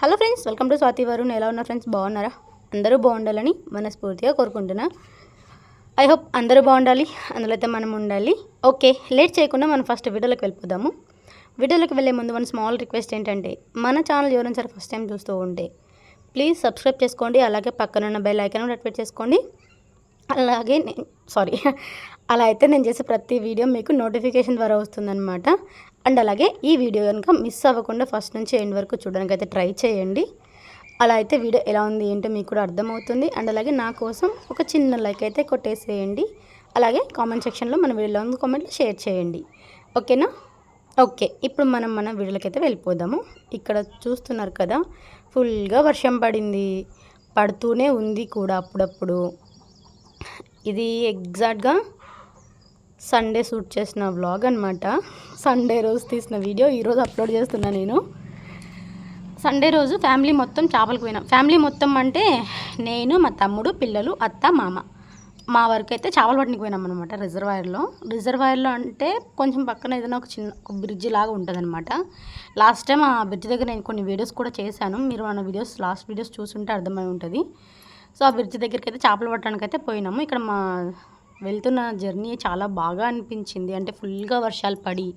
Hello friends welcome to Swathi Varun. ఎలా ఉన్నారు friends? బాగున్నారా? అందరూ బాగుండాలని మనస్ఫూర్తిగా కోరుకుంటున్నా. ఐ హోప్ అందరూ బాగుండాలి అందులో అయితే మనం ఉండాలి. ఓకే లేట్ చేయకుండా మనం ఫస్ట్ వీడియోలోకి వెళ్ళిపోదాము. వీడియోలోకి వెళ్ళే ముందు మన స్మాల్ రిక్వెస్ట్ ఏంటంటే మన ఛానల్ ఎవరైనా సరే ఫస్ట్ టైం చూస్తూ ఉంటే ప్లీజ్ సబ్స్క్రైబ్ చేసుకోండి అలాగే పక్కనున్న బెల్ ఐకాన్ యాక్టివేట్ చేసుకోండి. అలాగే నేను సారీ అలా అయితే నేను చేసే ప్రతి వీడియో మీకు నోటిఫికేషన్ ద్వారా వస్తుందన్నమాట. అండ్ అలాగే ఈ వీడియో కనుక మిస్ అవ్వకుండా ఫస్ట్ నుంచి ఎండ్ వరకు చూడడానికి అయితే ట్రై చేయండి. అలా అయితే వీడియో ఎలా ఉంది ఏంటో మీకు కూడా అర్థమవుతుంది. అండ్ అలాగే నా కోసం ఒక చిన్న లైక్ అయితే కొట్టేసేయండి. అలాగే కామెంట్ సెక్షన్లో మన వీడియోలో ఉంది కామెంట్లో షేర్ చేయండి. ఓకేనా? ఓకే ఇప్పుడు మనం మన వీడియోలకైతే వెళ్ళిపోదాము. ఇక్కడ చూస్తున్నారు కదా ఫుల్గా వర్షం పడింది. పడుతూనే ఉంది కూడా అప్పుడప్పుడు. ఇది ఎగ్జాక్ట్గా సండే షూట్ చేసిన వ్లాగ్ అనమాట సండే రోజు తీసిన వీడియో ఈరోజు అప్లోడ్ చేస్తున్నా నేను. సండే రోజు ఫ్యామిలీ మొత్తం చేపలకు పోయినాం. ఫ్యామిలీ మొత్తం అంటే నేను మా తమ్ముడు పిల్లలు అత్త మామ. మా వరకు అయితే చేపలు పట్టడానికి పోయినాం అనమాట రిజర్వాయర్లో రిజర్వాయర్లో అంటే కొంచెం పక్కన ఏదైనా ఒక చిన్న ఒక బ్రిడ్జ్ లాగా ఉంటుందన్నమాట. లాస్ట్ టైం ఆ బ్రిడ్జ్ దగ్గర నేను కొన్ని వీడియోస్ కూడా చేశాను. మీరు మన వీడియోస్ లాస్ట్ వీడియోస్ చూసుంటే అర్థమై ఉంటుంది. సో ఆ బ్రిడ్జ్ దగ్గరికి అయితే చేపలు పట్టడానికి అయితే పోయినాము. ఇక్కడ మా వెళ్తున్న జర్నీ చాలా బాగా అనిపించింది. అంటే ఫుల్గా వర్షాలు పడి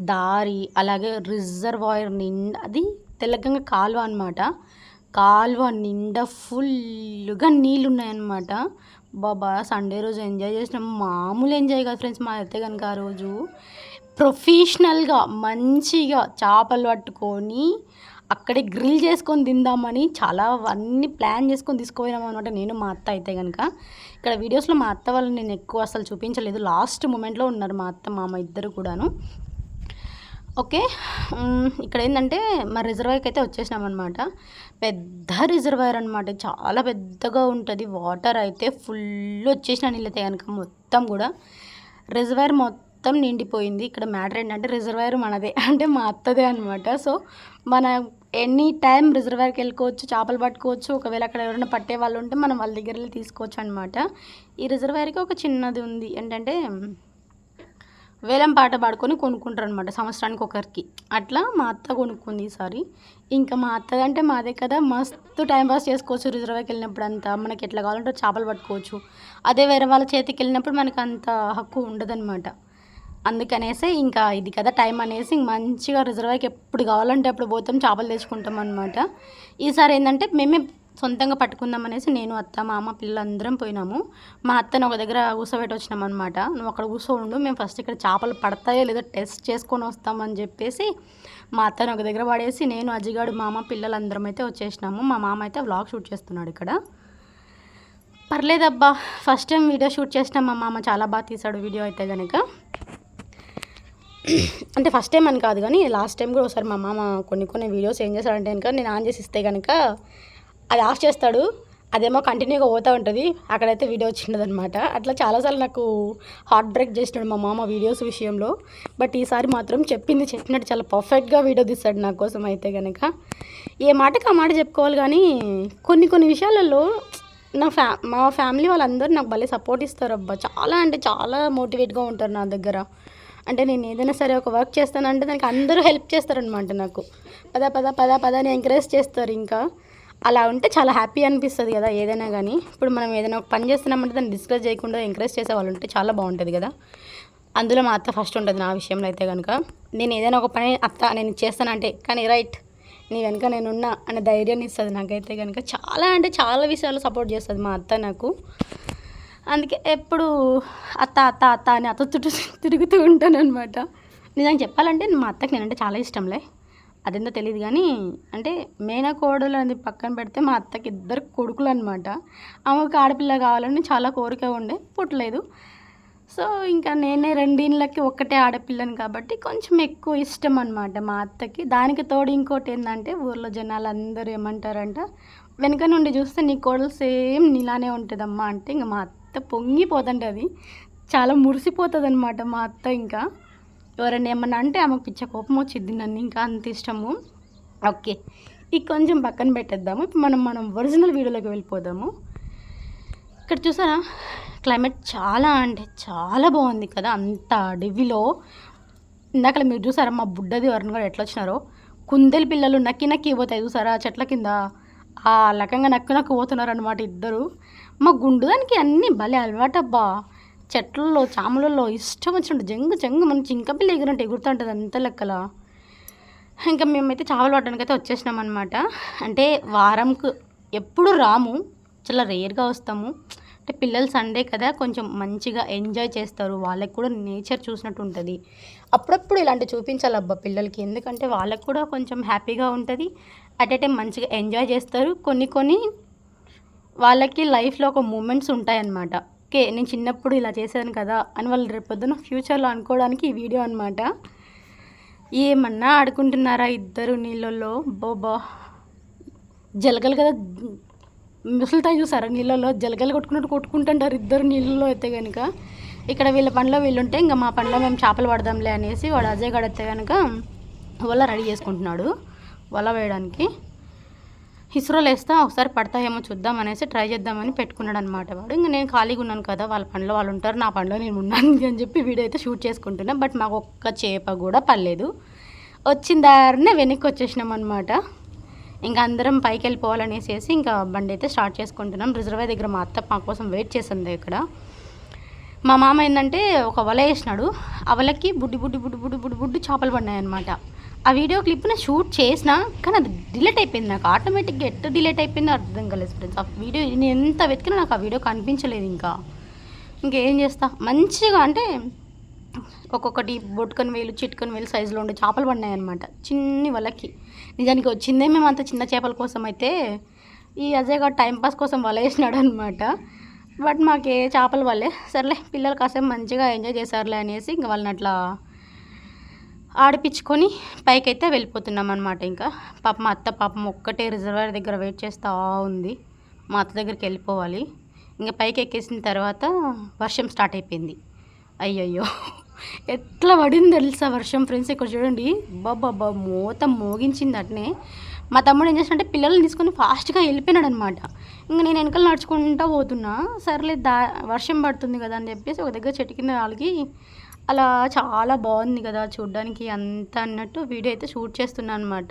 దారి అలాగే రిజర్వాయర్ నిండా అది తెలంగాణ కాలువ అనమాట కాలువ నిండా ఫుల్గా నీళ్ళు ఉన్నాయన్నమాట బాబా సండే రోజు ఎంజాయ్ చేసినాం. మామూలు ఎంజాయ్ కాదు ఫ్రెండ్స్ మా అయితే కనుక ఆ రోజు. ప్రొఫెషనల్గా మంచిగా చేపలు పట్టుకొని అక్కడే గ్రిల్ చేసుకొని తిందామని చాలా అన్నీ ప్లాన్ చేసుకొని తీసుకుపోయినాం అనమాట నేను మా అత్త అయితే కనుక ఇక్కడ వీడియోస్లో మా అత్త వాళ్ళు నేను ఎక్కువ అసలు చూపించలేదు. లాస్ట్ మూమెంట్లో ఉన్నారు మా అత్త మామ ఇద్దరు కూడాను. ఓకే. ఇక్కడ ఏంటంటే మా రిజర్వాయర్కి అయితే వచ్చేసినాం అనమాట పెద్ద రిజర్వాయర్ అనమాట చాలా పెద్దగా ఉంటుంది. వాటర్ అయితే ఫుల్ వచ్చేసిన నీళ్ళైతే కనుక మొత్తం కూడా. రిజర్వాయర్ మొత్తం మొత్తం నిండిపోయింది. ఇక్కడ మ్యాటర్ ఏంటంటే రిజర్వాయర్ మనదే. అంటే మా అత్తదే అనమాట సో మన ఎనీ టైం రిజర్వాయర్కి వెళ్ళుకోవచ్చు చేపలు పట్టుకోవచ్చు. ఒకవేళ అక్కడ ఎవరైనా పట్టే వాళ్ళు ఉంటే మనం వాళ్ళ దగ్గర వెళ్ళి తీసుకోవచ్చు అనమాట ఈ రిజర్వాయర్కి ఒక చిన్నది ఉంది. ఏంటంటే వేలం పాట పాడుకొని కొనుక్కుంటారు అనమాట సంవత్సరానికి ఒకరికి. అట్లా మా అత్త కొనుక్కుంది ఈసారి. ఇంకా మా అత్త అంటే మాదే కదా. మస్తు టైం పాస్ చేసుకోవచ్చు రిజర్వాయర్కి వెళ్ళినప్పుడు అంతా మనకి ఎట్లా కావాలంటే చేపలు పట్టుకోవచ్చు. అదే వేరే వాళ్ళ చేతికి వెళ్ళినప్పుడు మనకు అంత హక్కు ఉండదన్నమాట. అందుకనేసి ఇంకా ఇది కదా టైం అనేసి మంచిగా రిజర్వాయర్కి ఎప్పుడు కావాలంటే అప్పుడు పోతాం చేపలు తెచ్చుకుంటాం అనమాట ఈసారి ఏంటంటే మేమే సొంతంగా పట్టుకుందాం అనేసి నేను అత్త మామ పిల్లలందరం పోయినాము. మా అత్తను ఒక దగ్గర కూర్చోబెట్టి వచ్చినాం అనమాట నువ్వు అక్కడ కూర్చోండు మేము ఫస్ట్ ఇక్కడ చేపలు పడతాయో లేదో టెస్ట్ చేసుకొని వస్తామని చెప్పేసి మా అత్తను ఒక దగ్గర పడేసి నేను అజిగాడు మామ పిల్లలందరం అయితే వచ్చేసినాము. మా మామ అయితే వ్లాగ్ షూట్ చేస్తున్నాడు ఇక్కడ. పర్లేదబ్బా ఫస్ట్ టైం వీడియో షూట్ చేసిన మా మామ చాలా బాగా తీశాడు వీడియో అయితే కనుక అంటే ఫస్ట్ టైం అని కాదు కానీ లాస్ట్ టైం కూడా ఒకసారి మా మామ కొన్ని కొన్ని వీడియోస్ ఏం చేస్తాడంటే కనుక నేను ఆన్ చేసి ఇస్తే కనుక అది ఆఫ్ చేస్తాడు. అదేమో కంటిన్యూగా పోతూ ఉంటుంది. అక్కడైతే వీడియో వచ్చిండదనమాట అట్లా చాలాసార్లు నాకు హార్ట్ బ్రేక్ చేసినాడు మా మామ వీడియోస్ విషయంలో. బట్ ఈసారి మాత్రం చెప్పింది చెప్పినట్టు చాలా పర్ఫెక్ట్గా వీడియో తీస్తాడు నా కోసం అయితే కనుక. ఏ మాటకి ఆ మాట చెప్పుకోవాలి కానీ కొన్ని కొన్ని విషయాలలో నా ఫ్యా మా ఫ్యామిలీ వాళ్ళందరూ నాకు భలే సపోర్ట్ ఇస్తారు అబ్బా. చాలా అంటే చాలా మోటివేట్గా ఉంటారు నా దగ్గర. అంటే నేను ఏదైనా సరే ఒక వర్క్ చేస్తానంటే దానికి అందరూ హెల్ప్ చేస్తారనమాట నాకు. పద పద పద పద అని ఎంకరేజ్ చేస్తారు ఇంకా. అలా ఉంటే చాలా హ్యాపీ అనిపిస్తుంది కదా ఏదైనా కానీ. ఇప్పుడు మనం ఏదైనా ఒక పని చేస్తున్నామంటే దాన్ని డిస్కస్ చేయకుండా ఎంకరేజ్ చేసే వాళ్ళు ఉంటే చాలా బాగుంటుంది కదా. అందులో మా అత్త ఫస్ట్ ఉంటుంది నా విషయంలో అయితే కనుక నేను ఏదైనా ఒక పని అత్త నేను చేస్తానంటే కానీ రైట్ నీ వెనుక నేనున్నా అనే ధైర్యాన్ని ఇస్తుంది నాకైతే కనుక చాలా అంటే చాలా విషయాలు సపోర్ట్ చేస్తుంది మా అత్త నాకు. అందుకే ఎప్పుడు అత్త అత్త అత్త అని అత్త చుట్టూ తిరుగుతూ ఉంటాను అనమాట నిజంగా చెప్పాలంటే మా అత్తకి నేనంటే చాలా ఇష్టంలే. అదేందో తెలియదు కానీ అంటే మేనకోడలు అనేది పక్కన పెడితే మా అత్తకి ఇద్దరు కొడుకులు అనమాట ఆమెకు ఆడపిల్ల కావాలని చాలా కోరిక ఉండే పుట్టలేదు. సో ఇంకా నేనే రెండిళ్ళకి ఒక్కటే ఆడపిల్లని కాబట్టి కొంచెం ఎక్కువ ఇష్టం అనమాట మా అత్తకి. దానికి తోడు ఇంకోటి ఏంటంటే ఊర్లో జనాలు అందరూ ఏమంటారంట వెనక నుండి చూస్తే నీ కోడలు సేమ్ నీలానే ఉంటుందమ్మా అంటే ఇంకా మా అత్త పొంగిపోతుంటే అది. చాలా మురిసిపోతుంది అనమాట మా అత్త ఇంకా. ఎవరైనా ఏమన్నా అంటే ఆమెకు పిచ్చ కోపం వచ్చింది నన్ను ఇంకా అంత ఇష్టము. ఓకే ఇది కొంచెం పక్కన పెట్టేద్దాము. ఇప్పుడు మనం మనం ఒరిజినల్ వీడియోలోకి వెళ్ళిపోదాము. ఇక్కడ చూసారా? క్లైమేట్ చాలా అంటే చాలా బాగుంది కదా అంత అడవిలో. ఇందాక మీరు చూసారా మా బుడ్డది ఎవరిని కూడా ఎట్లా వచ్చినారో? కుందేలు పిల్లలు నక్కి నక్కి పోతాయి చూసారా? చెట్ల కింద. ఆ రకంగా నక్కు నక్కు పోతున్నారు అనమాట ఇద్దరు. మా గుండు దానికి అన్నీ భలే అలవాటబ్బా. చెట్లలో చాములలో ఇష్టం వచ్చినట్టు జంగు జంగు మన ఇంకా పిల్ల ఎగురంటే ఎగురుతుంటుంది అంత లెక్కల. ఇంకా మేమైతే చేపలు పట్టడానికి అయితే వచ్చేసినాం అనమాట అంటే వారంకు ఎప్పుడు రాము చాలా రేర్గా వస్తాము. అంటే పిల్లలు సండే కదా కొంచెం మంచిగా ఎంజాయ్ చేస్తారు. వాళ్ళకి కూడా నేచర్ చూసినట్టు ఉంటుంది. అప్పుడప్పుడు ఇలాంటి చూపించాలి అబ్బా పిల్లలకి. ఎందుకంటే వాళ్ళకి కూడా కొంచెం హ్యాపీగా ఉంటుంది. అట్ ఏ టైం మంచిగా ఎంజాయ్ చేస్తారు. కొన్ని కొన్ని వాళ్ళకి లైఫ్లో ఒక మూమెంట్స్ ఉంటాయన్నమాట. ఓకే నేను చిన్నప్పుడు ఇలా చేశాను కదా అని వాళ్ళు రేపు పొద్దున ఫ్యూచర్లో అనుకోవడానికి ఈ వీడియో అనమాట ఏమన్నా ఆడుకుంటున్నారా ఇద్దరు నీళ్ళల్లో? బోబా జలగలు కదా. ముసలితాయి చూసారా నీళ్ళల్లో? జలగలు కొట్టుకున్నట్టు కొట్టుకుంటుంటారు ఇద్దరు నీళ్ళల్లో అయితే కనుక ఇక్కడ వీళ్ళ పనిలో వీళ్ళుంటే ఇంకా మా పనిలో మేము చేపలు పడదాంలే అనేసి వాడు అజయ్ గడితే కనుక వాళ్ళ రెడీ చేసుకుంటున్నాడు. వల వేయడానికి. ఇస్రోలో వేస్తా ఒకసారి పడతాయేమో చూద్దాం అనేసి ట్రై చేద్దామని పెట్టుకున్నాడు అనమాట వాడు. ఇంకా నేను ఖాళీగా ఉన్నాను కదా వాళ్ళ పనిలో వాళ్ళు ఉంటారు నా పనిలో నేను ఉన్నాను అని చెప్పి వీడియో అయితే షూట్ చేసుకుంటున్నా. బట్ మాకు ఒక్క చేప కూడా పర్లేదు వచ్చిన దారినే వెనక్కి వచ్చేసినాం అనమాట ఇంకా అందరం పైకి వెళ్ళిపోవాలనేసి ఇంకా బండి అయితే స్టార్ట్ చేసుకుంటున్నాం. రిజర్వే దగ్గర మా అత్త మా కోసం వెయిట్ చేసింది ఇక్కడ. మా మామ ఏంటంటే ఒక వల వేసినాడు. ఆ వలకి బుడ్డి బుడ్డి బుడ్డి బుడ్డి బుడ్డి బుడ్డి చేపలు పడినాయి అనమాట ఆ వీడియో క్లిప్ని షూట్ చేసిన కానీ అది డిలీట్ అయిపోయింది. నాకు ఆటోమేటిక్గా ఎట్ట డిలీట్ అయిపోయిందో అర్థం కాలేదు ఫ్రెండ్స్ ఆ వీడియో నేను ఎంత వెతికినా నాకు ఆ వీడియో కనిపించలేదు ఇంకా. ఇంకేం చేస్తా? మంచిగా అంటే ఒక్కొక్కటి బొట్టుకొని వేలు చిట్టుకొని వేలు సైజులో ఉండే చేపలు పడినాయి అనమాట చిన్ని వలకి నిజానికి వచ్చిందే మేము అంత చిన్న చేపల కోసం అయితే. ఈ అజయ్ గారు టైంపాస్ కోసం వల వేసినాడు అనమాట బట్ మాకు ఏ చేపలు వల్లే సర్లే పిల్లలు కాసేపు మంచిగా ఎంజాయ్ చేశారులే అనేసి ఇంకా వాళ్ళని అట్లా ఆడిపించుకొని పైకైతే వెళ్ళిపోతున్నాం అనమాట ఇంకా. పాప మా అత్త పాపం ఒక్కటే రిజర్వాయర్ దగ్గర వెయిట్ చేస్తూ ఉంది. మా అత్త దగ్గరికి వెళ్ళిపోవాలి. ఇంకా పైకి ఎక్కేసిన తర్వాత వర్షం స్టార్ట్ అయిపోయింది. అయ్యయ్యో. ఎట్లా పడింది తెలుసా వర్షం ఫ్రెండ్స్ ఇక్కడ చూడండి. బాబా మూత మోగించింది అట్నే. మా తమ్ముడు ఏం చేసినట్టే పిల్లల్ని తీసుకొని ఫాస్ట్గా వెళ్ళిపోయినాడు అనమాట ఇంకా నేను వెనకాల నడుచుకుంటూ పోతున్నా. సర్లే దా వర్షం పడుతుంది కదా అని చెప్పేసి ఒక దగ్గర చెట్టు కింద వాళ్ళకి అలా చాలా బాగుంది కదా చూడ్డానికి అంత అన్నట్టు వీడియో అయితే షూట్ చేస్తున్నాను అనమాట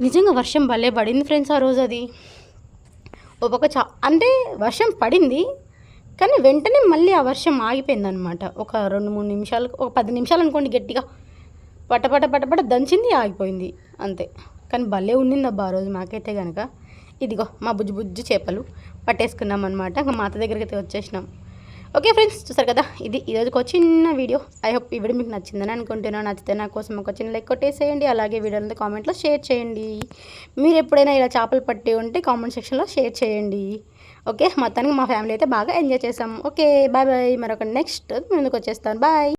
నిజంగా వర్షం భలే పడింది ఫ్రెండ్స్ ఆ రోజు అది. ఒక చా అంటే వర్షం పడింది కానీ వెంటనే మళ్ళీ ఆ వర్షం ఆగిపోయింది అనమాట ఒక రెండు మూడు నిమిషాలు ఒక పది నిమిషాలు అనుకోండి గట్టిగా. పటపట పటపట దంచింది ఆగిపోయింది అంతే. కానీ భలే ఉండింది అబ్బా ఆ రోజు మాకైతే కనుక ఇదిగో మా బుజ్జి బుజ్జి చేపలు పట్టేసుకున్నాం అనమాట ఇంకా మాత దగ్గరికి అయితే వచ్చేసినాం. ఓకే ఫ్రెండ్స్ చూసారు కదా? ఇది ఈరోజు ఒక చిన్న వీడియో. ఐ హోప్ ఈ వీడియో మీకు నచ్చిందని అనుకుంటున్నాను. నచ్చితే నా కోసం ఒక చిన్న లైక్ కొట్టేసేయండి. అలాగే వీడియోని కామెంట్లో షేర్ చేయండి. మీరు ఎప్పుడైనా ఇలా చేపలు పట్టి ఉంటే కామెంట్ సెక్షన్లో షేర్ చేయండి. ఓకే? మొత్తానికి మా ఫ్యామిలీ అయితే బాగా ఎంజాయ్ చేసాం ఓకే బాయ్ బాయ్. మరొక నెక్స్ట్ ముందుకు వచ్చేస్తాను. బాయ్.